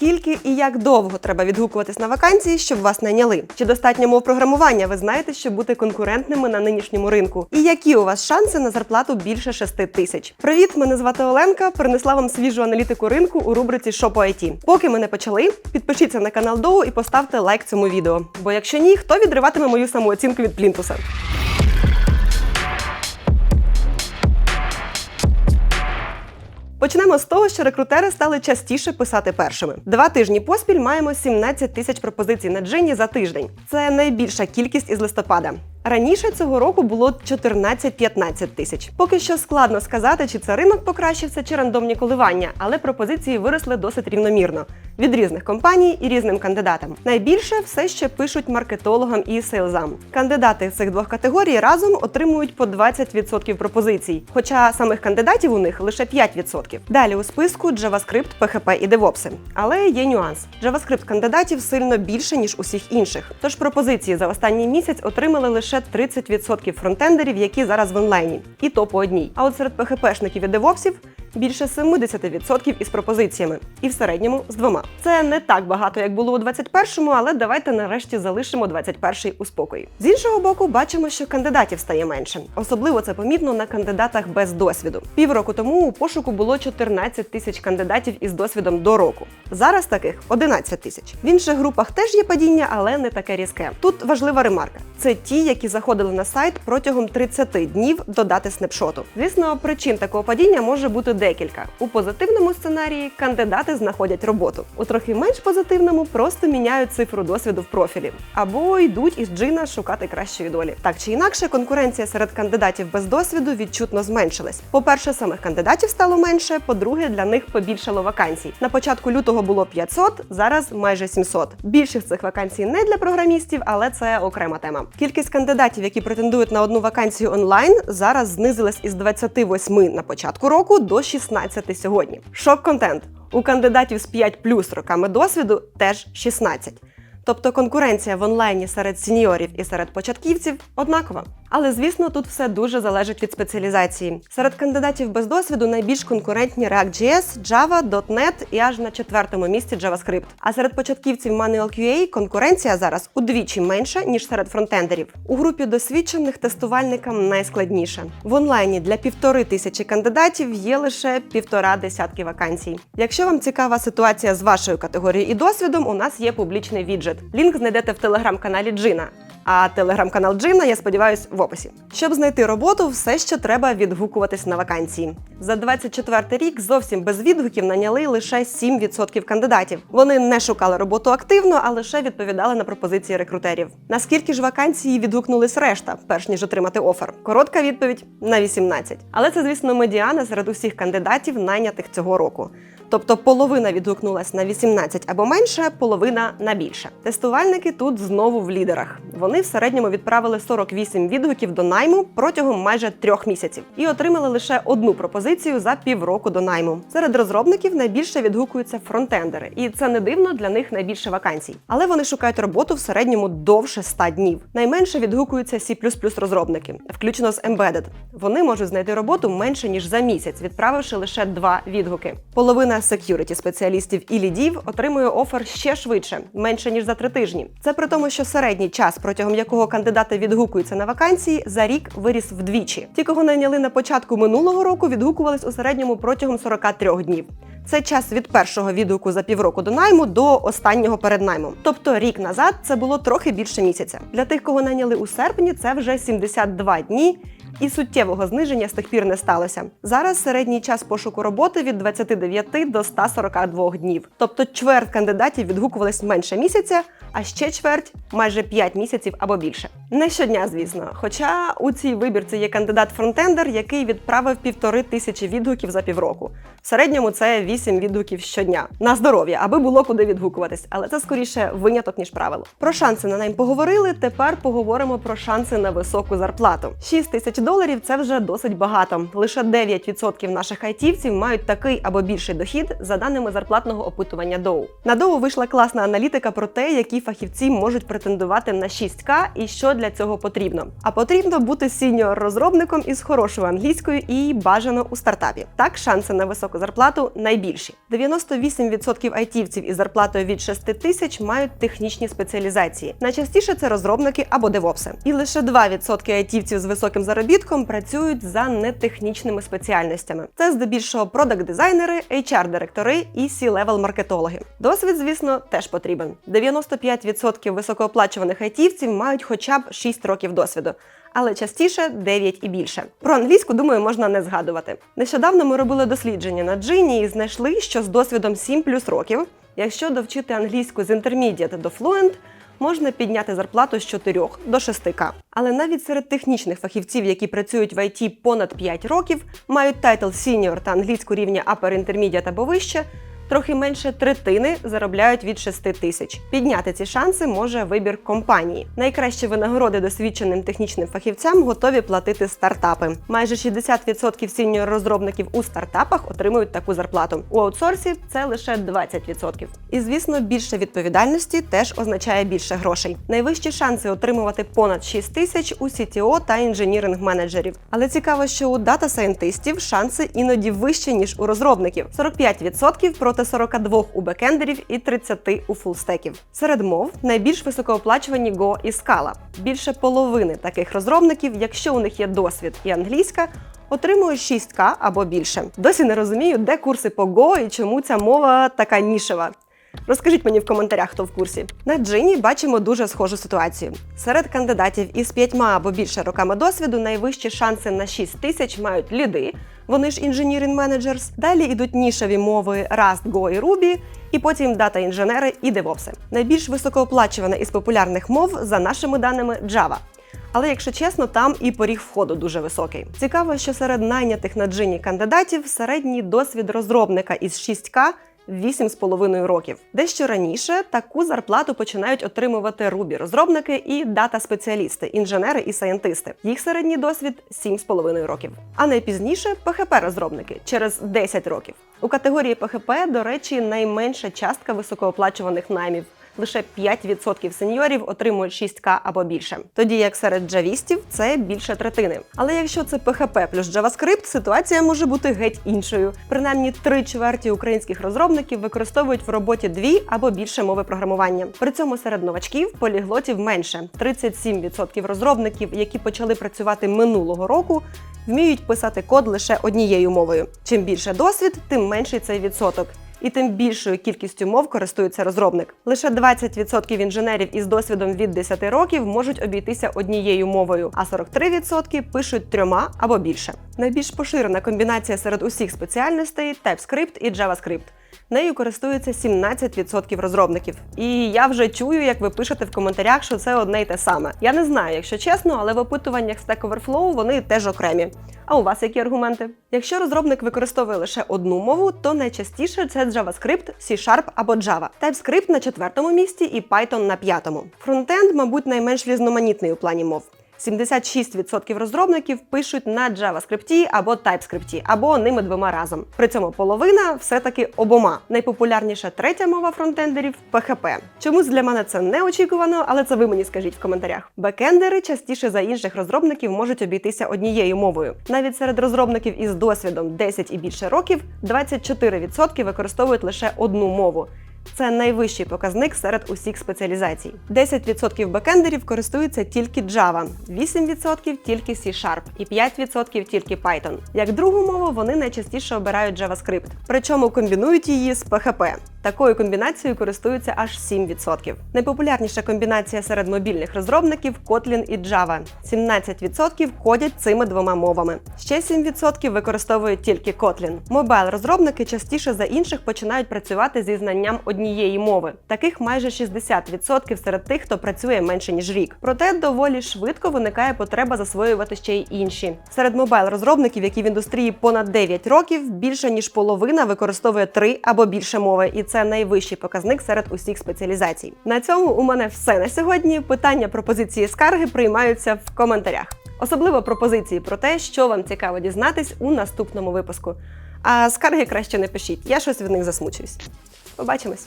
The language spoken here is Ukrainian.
Скільки і як довго треба відгукуватись на вакансії, щоб вас найняли? Чи достатньо мов програмування ви знаєте, щоб бути конкурентними на нинішньому ринку? І які у вас шанси на зарплату більше 6 тисяч? Привіт, мене звати Оленка. Принесла вам свіжу аналітику ринку у рубриці «Що по IT». Поки ми не почали, підпишіться на канал Доу і поставте лайк цьому відео. Бо якщо ні, хто відриватиме мою самооцінку від плінтуса? Почнемо з того, що рекрутери стали частіше писати першими. Два тижні поспіль маємо 17 тисяч пропозицій на джині за тиждень. Це найбільша кількість із листопада. Раніше цього року було 14-15 тисяч. Поки що складно сказати, чи це ринок покращився, чи рандомні коливання, але пропозиції виросли досить рівномірно від різних компаній і різним кандидатам. Найбільше все ще пишуть маркетологам і сейлзам. Кандидати цих двох категорій разом отримують по 20% пропозицій, хоча самих кандидатів у них лише 5%. Далі у списку JavaScript, PHP і DevOps. Але є нюанс: JavaScript кандидатів сильно більше ніж усіх інших. Тож пропозиції за останній місяць отримали лише 30% фронтендерів, які зараз в онлайні, і то по одній. А от серед PHP-шників і девопсів більше 70% із пропозиціями, і в середньому з двома. Це не так багато, як було у 21-му, але давайте нарешті залишимо 21-й у спокої. З іншого боку, бачимо, що кандидатів стає менше. Особливо це помітно на кандидатах без досвіду. Півроку тому у пошуку було 14 тисяч кандидатів із досвідом до року. Зараз таких 11 тисяч. В інших групах теж є падіння, але не таке різке. Тут важлива ремарка: це ті, які заходили на сайт протягом 30 днів до дати снапшоту. Звісно, причин такого падіння може бути декілька. У позитивному сценарії кандидати знаходять роботу. У трохи менш позитивному просто міняють цифру досвіду в профілі або йдуть із джина шукати кращої долі. Так чи інакше, конкуренція серед кандидатів без досвіду відчутно зменшилась. По-перше, самих кандидатів стало менше. По-друге, для них побільшало вакансій. На початку лютого було 500, зараз майже 700. Більшість цих вакансій не для програмістів, але це окрема тема. Кількість кандидатів, які претендують на одну вакансію онлайн, зараз знизилась із 28 на початку року до 16 сьогодні. Шок контент. У кандидатів з 5 плюс роками досвіду теж 16. Тобто конкуренція в онлайні серед сеньорів і серед початківців однакова. Але звісно, тут все дуже залежить від спеціалізації. Серед кандидатів без досвіду найбільш конкурентні React.js, Java, .NET і аж на четвертому місці JavaScript. А серед початківців Manual QA конкуренція зараз удвічі менша ніж серед фронтендерів. У групі досвідчених тестувальникам найскладніше. В онлайні для півтори тисячі кандидатів є лише півтора десятки вакансій. Якщо вам цікава ситуація з вашою категорією і досвідом, у нас є публічний віджит. Лінк знайдете в телеграм-каналі Джина. А телеграм-канал Джина, я сподіваюсь, в описі. Щоб знайти роботу, все ще треба відгукуватись на вакансії. За 24 рік зовсім без відгуків наняли лише 7% кандидатів. Вони не шукали роботу активно, а лише відповідали на пропозиції рекрутерів. Наскільки ж вакансії відгукнулись решта, перш ніж отримати офер? Коротка відповідь на 18. Але це, звісно, медіана серед усіх кандидатів, найнятих цього року. Тобто половина відгукнулась на 18 або менше, половина на більше. Тестувальники тут знову в лідерах. Вони в середньому відправили 48 відгуків до найму протягом майже трьох місяців і отримали лише одну пропозицію за півроку до найму. Серед розробників найбільше відгукуються фронтендери, і це не дивно для них найбільше вакансій. Але вони шукають роботу в середньому довше 100 днів. Найменше відгукуються C++ розробники, включно з Embedded. Вони можуть знайти роботу менше ніж за місяць, відправивши лише два відгуки. Половина security спеціалістів і лідів отримує офер ще швидше, менше ніж за три тижні. Це при тому, що середній час, протягом якого кандидати відгукуються на вакансії, за рік виріс вдвічі. Ті, кого найняли на початку минулого року, відгукувались у середньому протягом 43 днів. Це час від першого відгуку за півроку до найму до останнього перед наймом. Тобто рік назад це було трохи більше місяця. Для тих, кого найняли у серпні, це вже 72 дні. І суттєвого зниження з тих пір не сталося. Зараз середній час пошуку роботи від 29 до 142 днів. Тобто чверть кандидатів відгукувались менше місяця, а ще чверть майже 5 місяців або більше. Не щодня, звісно. Хоча у цій вибірці є кандидат-фронтендер, який відправив півтори тисячі відгуків за півроку. В середньому це 8 відгуків щодня. На здоров'я, аби було куди відгукуватись. Але це скоріше виняток, ніж правило. Про шанси на найм поговорили. Тепер поговоримо про шанси на високу зарплату. 6 тисяч доларів це вже досить багато. Лише 9% наших айтівців мають такий або більший дохід за даними зарплатного опитування Доу. На Доу вийшла класна аналітика про те, які фахівці можуть претендувати на 6К і що для цього потрібно. А потрібно бути сіньор-розробником із хорошою англійською і бажано у стартапі. Так, шанси на високу зарплату найбільші. 98% айтівців із зарплатою від 6 тисяч мають технічні спеціалізації. Найчастіше це розробники або девопси. І лише 2% айтівців з високим заробітком працюють за нетехнічними спеціальностями. Це здебільшого продакт-дизайнери, HR-директори і C-level маркетологи. Досвід, звісно, теж потрібен. 95% високооплачуваних айтівців мають хоча б 6 років досвіду. Але частіше 9 і більше. Про англійську, думаю, можна не згадувати. Нещодавно ми робили дослідження на Джині і знайшли, що з досвідом 7 плюс років, якщо довчити англійську з Intermediate до Fluent, можна підняти зарплату з 4 до 6к. Але навіть серед технічних фахівців, які працюють в IT понад 5 років, мають тайтл Senior та англійську рівня Upper Intermediate або вище, трохи менше третини заробляють від 6 тисяч. Підняти ці шанси може вибір компанії. Найкращі винагороди досвідченим технічним фахівцям готові платити стартапи. Майже 60% сіньор розробників у стартапах отримують таку зарплату. У аутсорсі це лише 20%. І звісно, більше відповідальності теж означає більше грошей. Найвищі шанси отримувати понад 6 тисяч у CTO та інженіринг менеджерів. Але цікаво, що у дата-сайентистів шанси іноді вищі ніж у розробників: 45% проти 42 у бекендерів і 30 у фулстеків. Серед мов найбільш високооплачувані Go і Scala. Більше половини таких розробників, якщо у них є досвід і англійська. Отримують 6К або більше. Досі не розумію, де курси по Go і чому ця мова така нішева. Розкажіть мені в коментарях, хто в курсі. На Джині бачимо дуже схожу ситуацію. Серед кандидатів із п'ятьма або більше роками досвіду найвищі шанси на 6 тисяч мають ліди, вони ж інженірин-менеджерс, Далі йдуть нішеві мови Rust, Go і Ruby, і потім дата-інженери і девопси. Найбільш високооплачувана із популярних мов, за нашими даними, Java. Але якщо чесно, там і поріг входу дуже високий. Цікаво, що серед найнятих на джині кандидатів середній досвід розробника із 6К 8,5 років. Дещо раніше таку зарплату починають отримувати рубі розробники і дата-спеціалісти, інженери і саєнтисти. Їх середній досвід 7,5 років. А найпізніше ПХП-розробники через 10 років. У категорії ПХП, до речі, найменша частка високооплачуваних наймів. Лише 5% сеньорів отримують 6К або більше. Тоді як серед джавістів це більше третини. Але якщо це PHP плюс JavaScript, ситуація може бути геть іншою. Принаймні три чверті українських розробників використовують в роботі дві або більше мови програмування. При цьому серед новачків поліглотів менше 37% розробників, які почали працювати минулого року. Вміють писати код лише однією мовою. Чим більше досвід, тим менший цей відсоток і тим більшою кількістю мов користується розробник. Лише 20% інженерів із досвідом від 10 років можуть обійтися однією мовою, а 43% пишуть трьома або більше. Найбільш поширена комбінація серед усіх спеціальностей TypeScript і JavaScript. Нею користується 17% розробників. І я вже чую, як ви пишете в коментарях, що це одне й те саме. Я не знаю, якщо чесно, але в опитуваннях Stack Overflow вони теж окремі. А у вас які аргументи? Якщо розробник використовує лише одну мову, то найчастіше це JavaScript, C-Sharp або Java. TypeScript на четвертому місці і Python на п'ятому. Фронтенд, мабуть, найменш різноманітний у плані мов. 76% розробників пишуть на JavaScript або TypeScript, або ними двома разом. При цьому половина все-таки обома. Найпопулярніша третя мова фронтендерів PHP. Чомусь для мене це неочікувано, але це ви мені скажіть в коментарях. Бекендери частіше за інших розробників можуть обійтися однією мовою. Навіть серед розробників із досвідом 10 і більше років 24% використовують лише одну мову. Це найвищий показник серед усіх спеціалізацій. 10% бекендерів користуються тільки Java, 8% тільки C-Sharp і 5% тільки Python. Як другу мову вони найчастіше обирають JavaScript, причому комбінують її з PHP. Такою комбінацією користуються аж 7%. Найпопулярніша комбінація серед мобільних розробників Kotlin і Java. 17% ходять цими двома мовами. Ще 7% використовують тільки Kotlin. Мобайл-розробники частіше за інших починають працювати зі знанням однієї мови. Таких майже 60% серед тих, хто працює менше ніж рік. Проте доволі швидко виникає потреба засвоювати ще й інші. Серед мобайл-розробників, які в індустрії понад 9 років, більше ніж половина використовує три або більше мови, і це найвищий показник серед усіх спеціалізацій. На цьому у мене все на сьогодні. Питання пропозиції скарги приймаються в коментарях. Особливо пропозиції про те, що вам цікаво дізнатись у наступному випуску. А скарги краще не пишіть, я щось від них засмучуюсь. Побачимось!